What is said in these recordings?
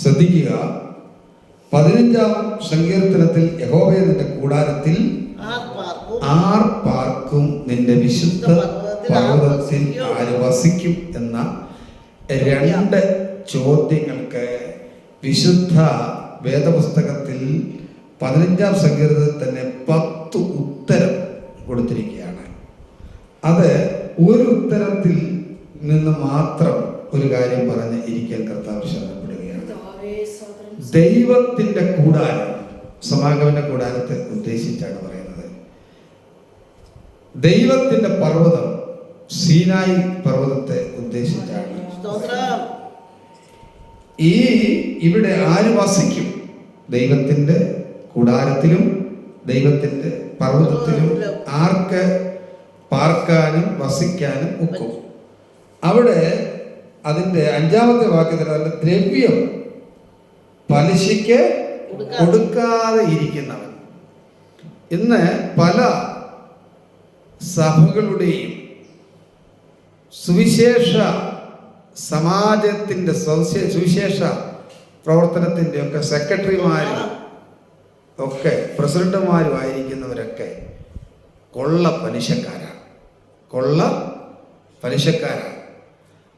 ശ്രദ്ധിക്കുക. പതിനഞ്ചാം സങ്കീർത്തനത്തിൽ യഹോവയെ നിന്റെ കൂടാരത്തിൽ ആർ പാർക്കും നിന്റെ വിശുദ്ധ പർവതത്തിൽ ആര് വസിക്കും എന്ന രണ്ട് ചോദ്യങ്ങൾക്ക് വിശുദ്ധ വേദപുസ്തകത്തിൽ പതിനഞ്ചാം സങ്കീർത്തനത്തിൽ തന്നെ പത്ത് ഉത്തരം കൊടുത്തിരിക്കുകയാണ്. അത് ഒരു ഉത്തരത്തിൽ നിന്ന് മാത്രം ഒരു കാര്യം പറഞ്ഞ് ഇരിക്കാൻ കർത്താവ് ശരണപ്പെടുകയാണ് ദൈവത്തിന്റെ കൂടാരം സമാഗമന കൂടാരത്തെ ഉദ്ദേശിച്ചാണ് പറയുന്നത്. ദൈവത്തിന്റെ പർവതം സീനായി പർവതത്തെ ഉദ്ദേശിച്ചാണ്. ഈ ഇവിടെ ആര് വസിക്കും? ദൈവത്തിന്റെ കൂടാരത്തിലും ദൈവത്തിന്റെ പർവതത്തിലും ആർക്ക് പാർക്കാനും വസിക്കാനും ഒക്കും. അവിടെ അതിന്റെ അഞ്ചാമത്തെ വാക്യത്തിൽ അതിന്റെ ദ്രവ്യം പലിശയ്ക്ക് കൊടുക്കാതെ. ഇരിക്കുന്നവൻ. ഇന്ന് പല സഭകളുടെയും സുവിശേഷ സമാജത്തിന്റെ സവിശേ- സുവിശേഷ പ്രവർത്തനത്തിന്റെ ഒക്കെ സെക്രട്ടറിമാരും ഒക്കെ പ്രസിഡന്റുമാരുമായിരിക്കുന്നവരൊക്കെ കൊള്ള പലിശക്കാരാണ്. കൊള്ള പലിശക്കാരാണ്.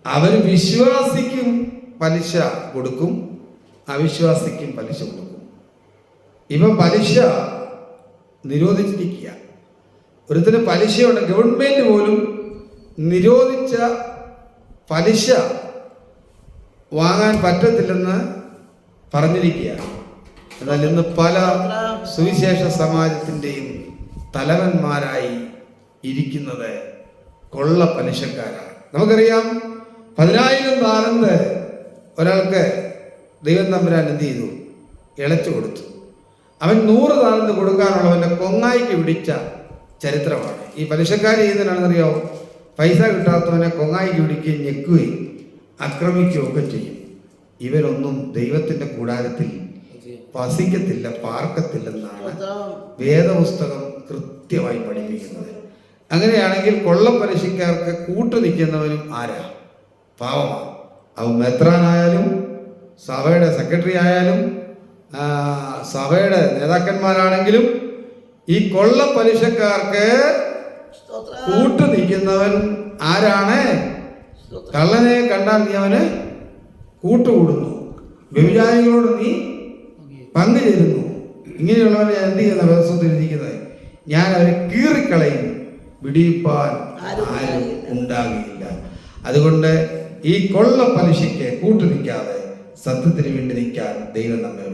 അവർ വിശ്വാസിക്കും പലിശ കൊടുക്കും. അവിശ്വാസിക്കും പലിശ കൊടുക്കും. ഇവ പലിശ നിരോധിച്ചിരിക്കുക. ഒരുത്തിന് പലിശയുണ്ട് ഗവൺമെന്റ് പോലും നിരോധിച്ച പലിശ വാങ്ങാൻ പറ്റത്തില്ലെന്ന് പറഞ്ഞിരിക്കുകയാണ് എന്നാൽ ഇന്ന് പല സുവിശേഷ സമാജത്തിന്റെയും തലവന്മാരായി ഇരിക്കുന്നത് കൊള്ള പലിശക്കാരാണ്. നമുക്കറിയാം പതിനായിരം താലന്ത് ഒരാൾക്ക് ദൈവം തമ്പുരാൻ എന്ത് ചെയ്തു? ഇളച്ചു കൊടുത്തു. അവൻ നൂറ് താലന്ത് കൊടുക്കാനുള്ളവന്റെ കൊങ്ങായിക്ക് പിടിച്ച ചരിത്രമാണ്. ഈ പലിശക്കാർ ചെയ്യുന്നതിനാണെന്നറിയോ? പൈസ കിട്ടാത്തവനെ കൊങ്ങായിക്ക് പിടിക്കുകയും ഞെക്കുകയും ആക്രമിക്കുകയും ഒക്കെ ചെയ്യും. ഇവരൊന്നും ദൈവത്തിന്റെ കൂടാരത്തിൽ വസിക്കത്തില്ല പാർക്കത്തില്ലെന്നാണ് വേദപുസ്തകം കൃത്യമായി പഠിപ്പിക്കുന്നത്. അങ്ങനെയാണെങ്കിൽ കൊള്ളപ്പലിശക്കാർക്ക് കൂട്ടു നിൽക്കുന്നവനും ആരാ? പാവമാണ് അവൻ മെത്രാനായാലും സഭയുടെ സെക്രട്ടറി ആയാലും സഭയുടെ നേതാക്കന്മാരാണെങ്കിലും ഈ കൊള്ള പലിശക്കാർക്ക് കൂട്ടു നിൽക്കുന്നവൻ ആരാണ്? കള്ളനെ കണ്ടാൽ നീ അവന് കൂട്ടുകൂടുന്നു. വ്യഭിചാരികളോട് നീ പങ്കുചേരുന്നു ഇങ്ങനെയുള്ളവരെ ഞാൻ എന്ത് ചെയ്യുന്ന? വ്യവസ്ഥത്തിൽ ഇരിക്കുന്നത്. ഞാൻ അവരെ കീറിക്കളയും. വിടിയിപ്പാൻ ആരും ഉണ്ടാകില്ല. അതുകൊണ്ട് ഈ കൊള്ള പലിശയ്ക്ക് കൂട്ടു നിൽക്കാതെ സത്യത്തിന് വേണ്ടി നിൽക്കാൻ ദൈവം നമ്മെ